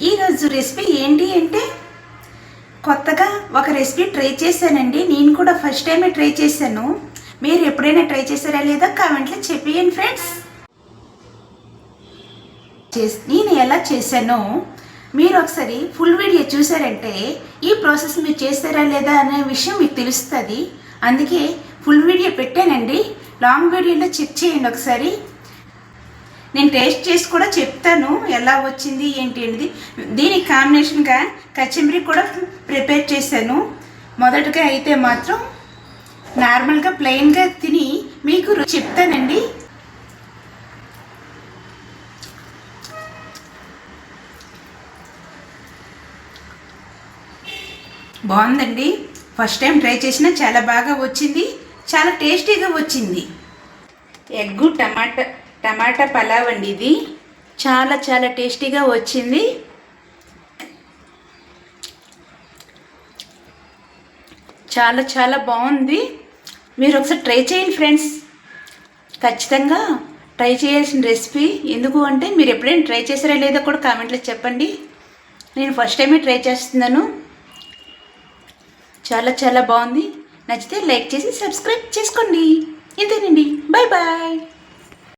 ఈరోజు రెసిపీ ఏంటి అంటే కొత్తగా ఒక రెసిపీ ట్రై చేశానండి. నేను కూడా ఫస్ట్ టైమే ట్రై చేశాను. మీరు ఎప్పుడైనా ట్రై చేశారా లేదా కామెంట్లో చెప్పేయండి ఫ్రెండ్స్ చేస్- నేను ఎలా చేశానో మీరు ఒకసారి ఫుల్ వీడియో చూసారంటే ఈ ప్రాసెస్ మీరు చేస్తారా లేదా అనే విషయం మీకు తెలుస్తుంది. అందుకే ఫుల్ వీడియో పెట్టానండి. లాంగ్ వీడియోలో చెక్ చేయండి ఒకసారి. నేను టేస్ట్ చేసి కూడా చెప్తాను ఎలా వచ్చింది ఏంటి అనేది. దీనికి కాంబినేషన్గా కచ్చిమిరి కూడా ప్రిపేర్ చేశాను. మొదటగా అయితే మాత్రం నార్మల్గా ప్లెయిన్గా తిని మీకు చెప్తానండి. బాగుందండి. ఫస్ట్ టైం ట్రై చేసినా చాలా బాగా వచ్చింది. చాలా టేస్టీగా వచ్చింది. ఎగ్గు టమాటా. టమాటా పలావ్ అండి ఇది. చాలా చాలా టేస్టీగా వచ్చింది. చాలా చాలా బాగుంది. మీరు ఒకసారి ట్రై చేయండి ఫ్రెండ్స్. ఖచ్చితంగా ట్రై చేయాల్సిన రెసిపీ. ఎందుకు అంటే మీరు ఎప్పుడైనా ట్రై చేసారా లేదో కూడా కామెంట్లో చెప్పండి. నేను ఫస్ట్ టైమే ట్రై చేస్తున్నాను. చాలా చాలా బాగుంది. నచ్చితే లైక్ చేసి సబ్స్క్రైబ్ చేసుకోండి. ఇంతేనండి. Bye bye.